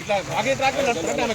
ఇట్లా ఆగే ట్రాక్ రండి